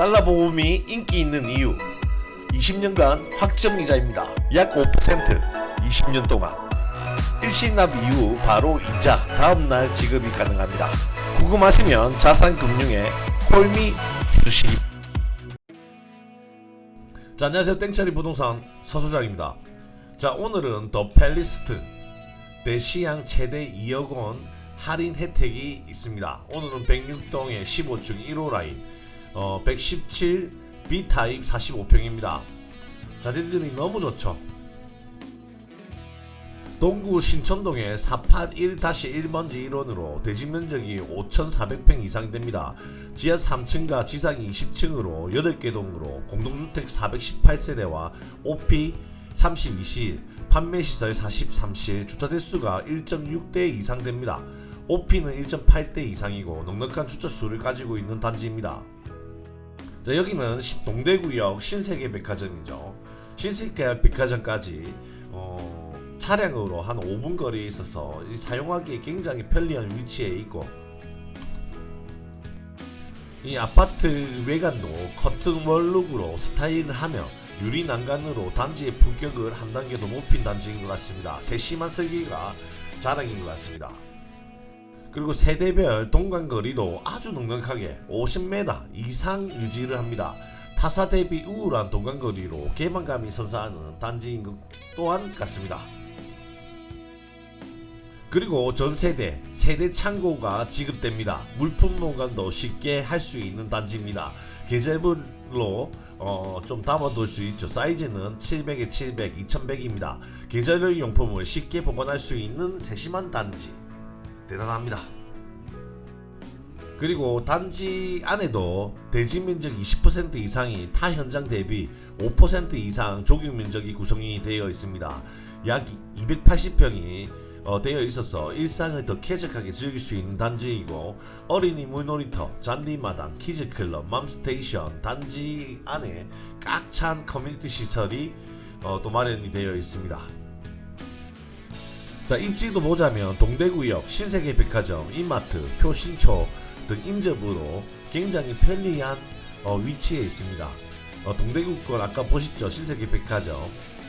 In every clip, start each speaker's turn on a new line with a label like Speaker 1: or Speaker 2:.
Speaker 1: 달러보험이 인기 있는 이유 20년간 확정이자입니다. 약 5% 20년 동안 일시납 이후 바로 이자 다음날 지급이 가능합니다. 궁금하시면 자산금융에 콜미 해주시기
Speaker 2: 자 안녕하세요 땡처리 부동산 서소장입니다. 자 오늘은 더 팰리스트 대시양 최대 2억원 할인 혜택이 있습니다. 오늘은 106동의 15층 1호 라인 어, 117 B 타입 45평입니다. 자재들이 너무 좋죠. 동구 신천동의 481-1번지 1원으로 대지 면적이 5,400평 이상 됩니다. 지하 3층과 지상 20층으로 8개 동으로 공동주택 418세대와 OP 32실, 판매시설 43실, 주차대수가 1.6대 이상 됩니다. OP는 1.8대 이상이고 넉넉한 주차수를 가지고 있는 단지입니다. 자, 여기는 동대구역 신세계 백화점이죠. 신세계 백화점까지 어, 차량으로 한 5분 거리에 있어서 사용하기에 굉장히 편리한 위치에 있고 이 아파트 외관도 커튼월룩으로 스타일을 하며 유리 난간으로 단지의 품격을 한 단계 더 높인 단지인 것 같습니다. 세심한 설계가 자랑인 것 같습니다. 그리고 세대별 동간거리도 아주 넉넉하게 50m 이상 유지를 합니다. 타사 대비 우울한 동간거리로 개방감이 선사하는 단지인 것 또한 같습니다. 그리고 전세대, 세대 창고가 지급됩니다. 물품 농간도 쉽게 할 수 있는 단지입니다. 계절별로 어, 좀 담아둘 수 있죠. 사이즈는 700에 700, 2100입니다. 계절용 용품을 쉽게 보관할 수 있는 세심한 단지. 대단합니다. 그리고 단지 안에도 대지 면적 20% 이상이 타 현장 대비 5% 이상 조경 면적이 구성이 되어 있습니다. 약 280평이 어, 되어 있어서 일상을 더 쾌적하게 즐길 수 있는 단지이고 어린이 물놀이터, 잔디마당, 키즈클럽, 맘스테이션 단지 안에 꽉 찬 커뮤니티 시설이 어, 또 마련이 되어 있습니다. 자 입지도 보자면 동대구역, 신세계백화점, 이마트, 표신초 등 인접으로 굉장히 편리한 어, 위치에 있습니다. 어, 동대구권 아까 보셨죠? 신세계백화점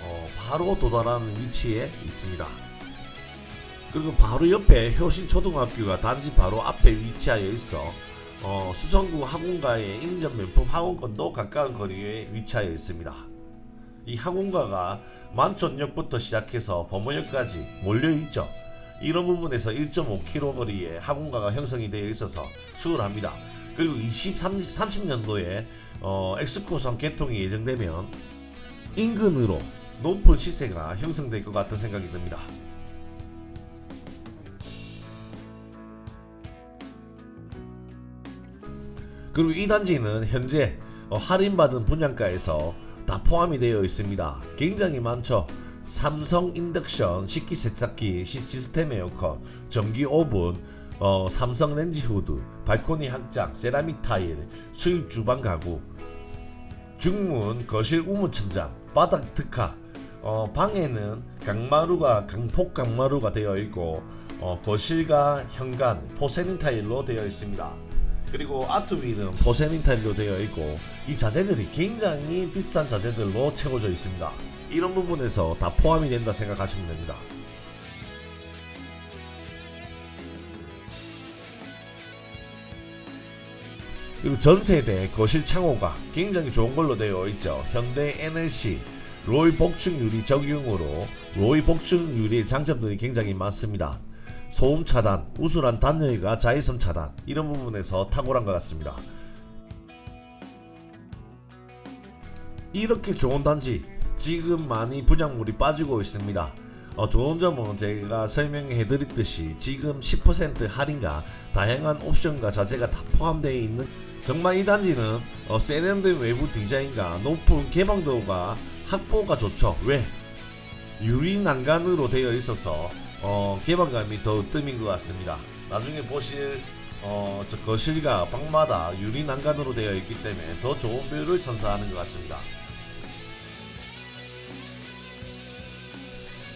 Speaker 2: 어, 바로 도달하는 위치에 있습니다. 그리고 바로 옆에 효신초등학교가 단지 바로 앞에 위치하여 있어 어, 수성구 학원가의 인접 명품 학원권도 가까운 거리에 위치하여 있습니다. 이 학원가가 만촌역부터 시작해서 범어역까지 몰려있죠. 이런 부분에서 1.5km 거리에 학원가가 형성이 되어 있어서 수월합니다. 그리고 2 0 30년도에 어, 엑스코선 개통이 예정되면 인근으로 높은 시세가 형성될 것 같은 생각이 듭니다. 그리고 이 단지는 현재 어, 할인받은 분양가에서 다 포함이 되어 있습니다. 굉장히 많죠. 삼성 인덕션, 식기 세탁기, 시스템 에어컨, 전기 오븐, 어, 삼성 렌즈 후드, 발코니 학장, 세라믹 타일, 수입 주방 가구, 중문, 거실 우무천장, 바닥 특화, 어, 방에는 강마루가 강폭 강마루가 되어 있고 어, 거실과 현관 포세린 타일로 되어 있습니다. 그리고 아트 비는 도세민 타로 되어 있고 이 자재들이 굉장히 비싼 자재들로 채워져 있습니다. 이런 부분에서 다 포함이 된다 생각하시면 됩니다. 그리고 전세대 거실 창호가 굉장히 좋은 걸로 되어 있죠. 현대 NLC 로이 복충 유리 적용으로 로이 복충 유리의 장점들이 굉장히 많습니다. 소음 차단, 우수한 단열과 자외선 차단 이런 부분에서 탁월한 것 같습니다. 이렇게 좋은 단지 지금 많이 분양물이 빠지고 있습니다. 어, 좋은 점은 제가 설명해 드렸듯이 지금 10% 할인과 다양한 옵션과 자재가 다 포함되어 있는 정말 이 단지는 어, 세련된 외부 디자인과 높은 개방도가 확보가 좋죠. 왜? 유리 난간으로 되어 있어서 어, 개방감이 더 뜸인 것 같습니다. 나중에 보실 어, 저 거실과 방마다 유리 난간으로 되어 있기 때문에 더 좋은 뷰를 선사하는 것 같습니다.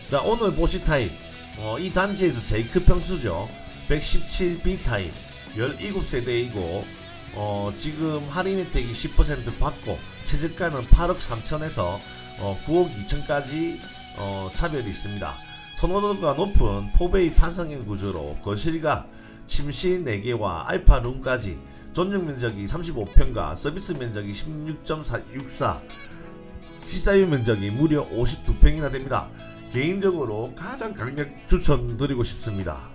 Speaker 2: 자 오늘 보시 타입 어, 이 단지에서 제일 큰 평수죠 117B 타입 17세대이고 어, 지금 할인 혜택이 10% 받고 최저가는 8억 3천에서 어, 9억 2천까지 어, 차별이 있습니다 선호도가 높은 포베이 판상형 구조로 거실과 침실 4개와 알파룸까지 전용 면적이 35평과 서비스 면적이 16.64 시사유 면적이 무려 52평이나 됩니다. 개인적으로 가장 강력 추천드리고 싶습니다.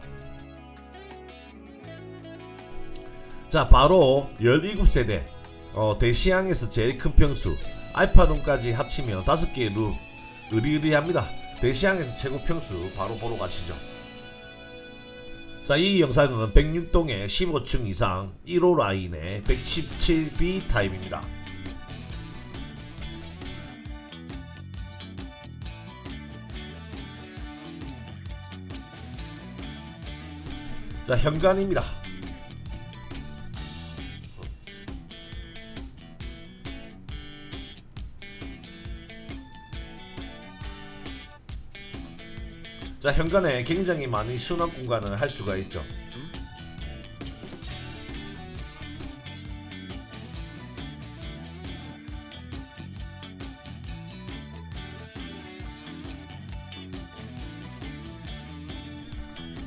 Speaker 2: 자 바로 17세대 어, 대시양에서 제일 큰 평수 알파룸까지 합치면 5개의 룸 의리의리합니다. 배시양에서 최고 평수 바로 보러 가시죠. 자, 이 영상은 1 0 6동에 15층 이상 1호 라인의 117B 타입입니다. 자, 현관입니다. 자 현관에 굉장히 많은 수납 공간을 할 수가 있죠.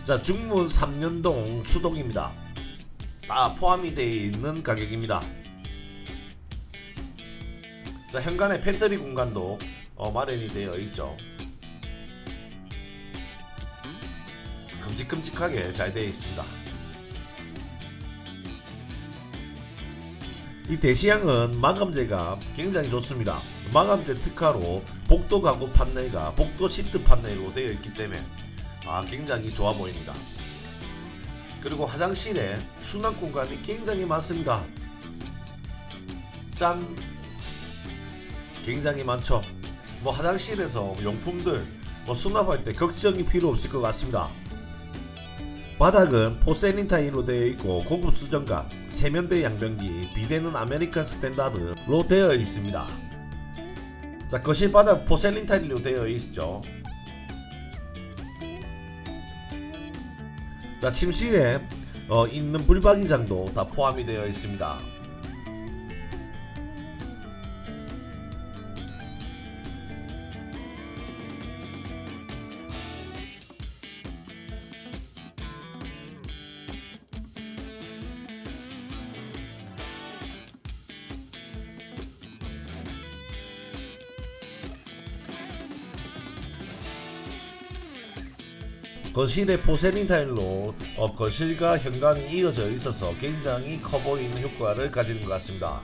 Speaker 2: 자 중문 3년동 수동입니다. 다 포함이 되어 있는 가격입니다. 자 현관에 배터리 공간도 어, 마련이 되어 있죠. 큼직큼직하게 잘 되어 있습니다. 이 대시양은 마감재가 굉장히 좋습니다. 마감재 특화로 복도 가구 판넬과 복도 시트 판넬로 되어 있기 때문에 아, 굉장히 좋아 보입니다. 그리고 화장실에 수납 공간이 굉장히 많습니다. 짠! 굉장히 많죠. 뭐 화장실에서 뭐 용품들 뭐 수납할 때 걱정이 필요 없을 것 같습니다. 바닥은 포셀린 타일로 되어 있고 고급 수정각, 세면대 양변기, 비대는 아메리칸 스탠다드로 되어 있습니다. 자, 거실 바닥 포셀린 타일로 되어 있죠. 자, 침실에 어, 있는 불박이장도 다 포함이 되어 있습니다. 거실의 포세린 타일로 어, 거실과 현관이 이어져 있어서 굉장히 커 보이는 효과를 가지는 것 같습니다.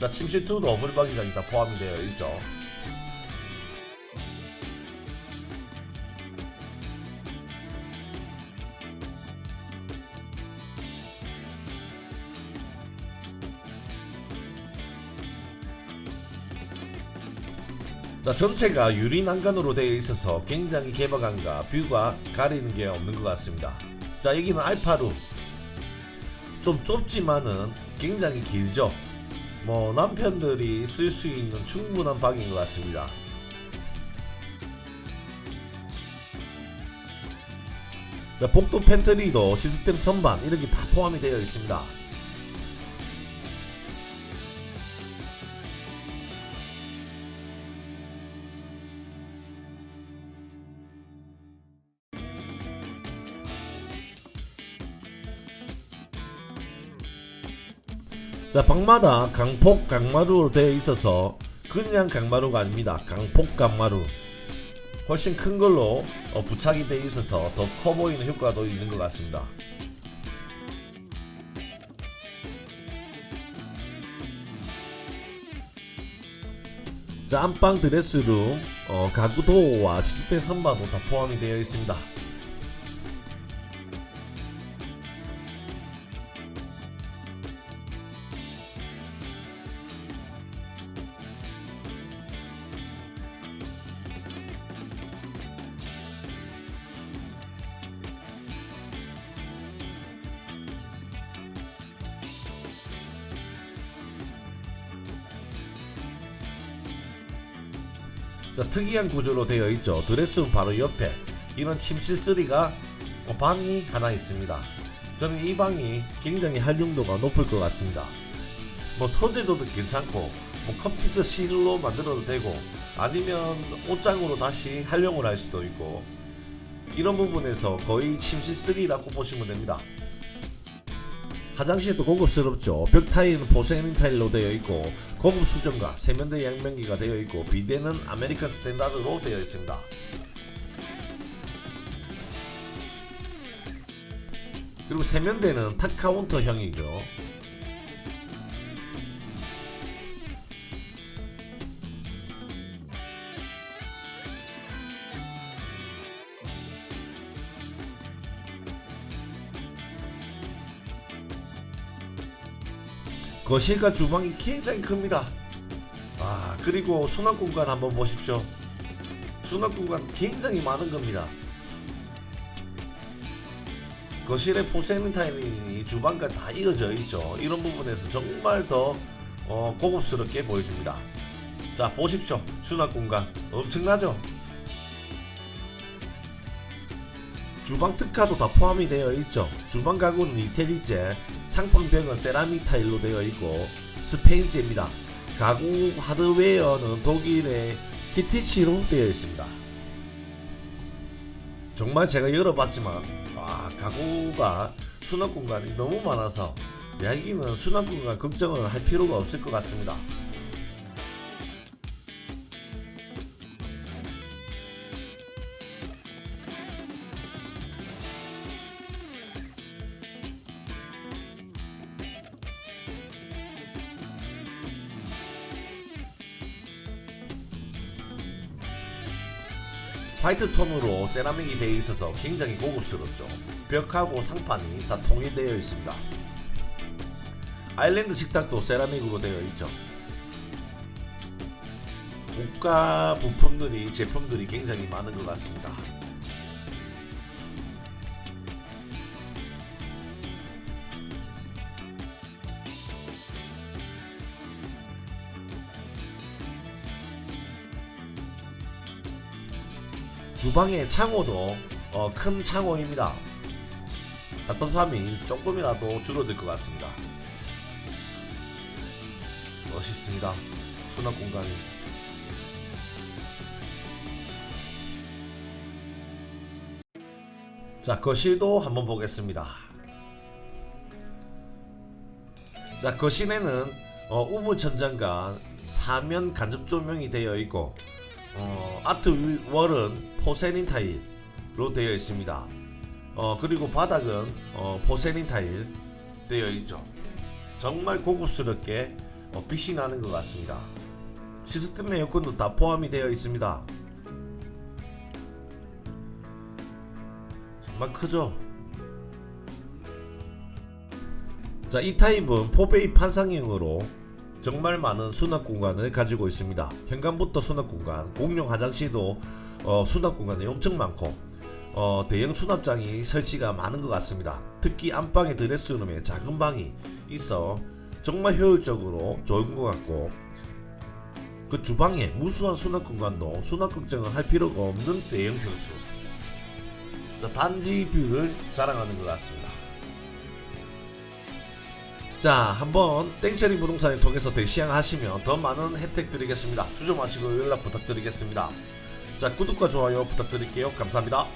Speaker 2: 자, 침실2도 불방이장이 다 포함되어 있죠. 자 전체가 유리 난간으로 되어 있어서 굉장히 개방감과 뷰가 가리는 게 없는 것 같습니다. 자 여기는 알파룸 좀 좁지만은 굉장히 길죠. 뭐 남편들이 쓸 수 있는 충분한 방인 것 같습니다. 자 복도 팬트리도 시스템 선반 이렇게 다 포함이 되어 있습니다. 자 방마다 강폭 강마루로 되어 있어서 그냥 강마루가 아닙니다. 강폭 강마루 훨씬 큰 걸로 어, 부착이 되어 있어서 더 커 보이는 효과도 있는 것 같습니다. 자 안방 드레스룸 어, 가구 도와 시스템 선반도 다 포함이 되어 있습니다. 자, 특이한 구조로 되어 있죠. 드레스 룸 바로 옆에 이런 침실 3가 방이 하나 있습니다. 저는 이 방이 굉장히 활용도가 높을 것 같습니다. 뭐 소재도 괜찮고 뭐 컴퓨터 실로 만들어도 되고 아니면 옷장으로 다시 활용을 할 수도 있고 이런 부분에서 거의 침실 3라고 보시면 됩니다. 화장실도 고급스럽죠. 벽 타일은 보세민 타일로 되어 있고 고급 수전과 세면대 양면기가 되어 있고 비대는 아메리칸 스탠다드로 되어 있습니다. 그리고 세면대는 탁카운터형이죠. 거실과 주방이 굉장히 큽니다. 아 그리고 수납 공간 한번 보십시오. 수납 공간 굉장히 많은 겁니다. 거실에 포세는 타일이 주방과 다 이어져 있죠. 이런 부분에서 정말 더 어, 고급스럽게 보여줍니다. 자 보십시오. 수납 공간 엄청나죠? 주방 특가도 다 포함이 되어 있죠. 주방 가구는 이태리제, 상품벽은 세라믹 타일로 되어 있고 스페인제입니다. 가구 하드웨어는 독일의 히티치로 되어 있습니다. 정말 제가 열어봤지만 아, 가구가 수납 공간이 너무 많아서 이야기는 수납 공간 걱정을 할 필요가 없을 것 같습니다. 화이트 톤으로 세라믹이 되어 있어서 굉장히 고급스럽죠. 벽하고 상판이 다 통일되어 있습니다. 아일랜드 식탁도 세라믹으로 되어 있죠. 고가 부품들이 제품들이 굉장히 많은 것 같습니다. 주방의 창호도 어, 큰 창호입니다. 답답함이 조금이라도 줄어들 것 같습니다. 멋있습니다. 수납 공간이. 자, 거실도 그 한번 보겠습니다. 자, 거실에는 그 어, 우무 천장과 사면 간접 조명이 되어 있고 어, 아트월은 포세린 타일로 되어 있습니다. 어, 그리고 바닥은 어, 포세린 타일 되어 있죠. 정말 고급스럽게 어, 빛이 나는 것 같습니다. 시스템 에어컨도 다 포함이 되어 있습니다. 정말 크죠? 자, 이 타입은 포베이 판상형으로 정말 많은 수납 공간을 가지고 있습니다. 현관부터 수납 공간, 공용 화장실도 어, 수납 공간이 엄청 많고 어, 대형 수납장이 설치가 많은 것 같습니다. 특히 안방에 드레스룸에 작은 방이 있어 정말 효율적으로 좋은 것 같고 그 주방에 무수한 수납 공간도 수납 걱정을 할 필요가 없는 대형 변수. 단지 뷰를 자랑하는 것 같습니다. 자 한번 땡처리 부동산을 통해서 대시향하시면 더 많은 혜택 드리겠습니다. 추첨하시고 연락 부탁드리겠습니다. 자 구독과 좋아요 부탁드릴게요. 감사합니다.